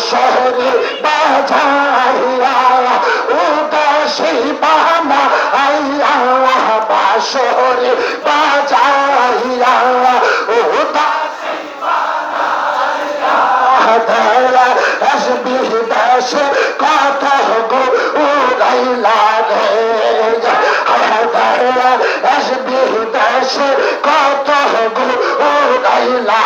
শহরে বাজাইয়া উদাসী বানা আইয়া বা শহরে বাজাইয়া উদাসী বানা আসবি দাস সে কত গো ও গাইলা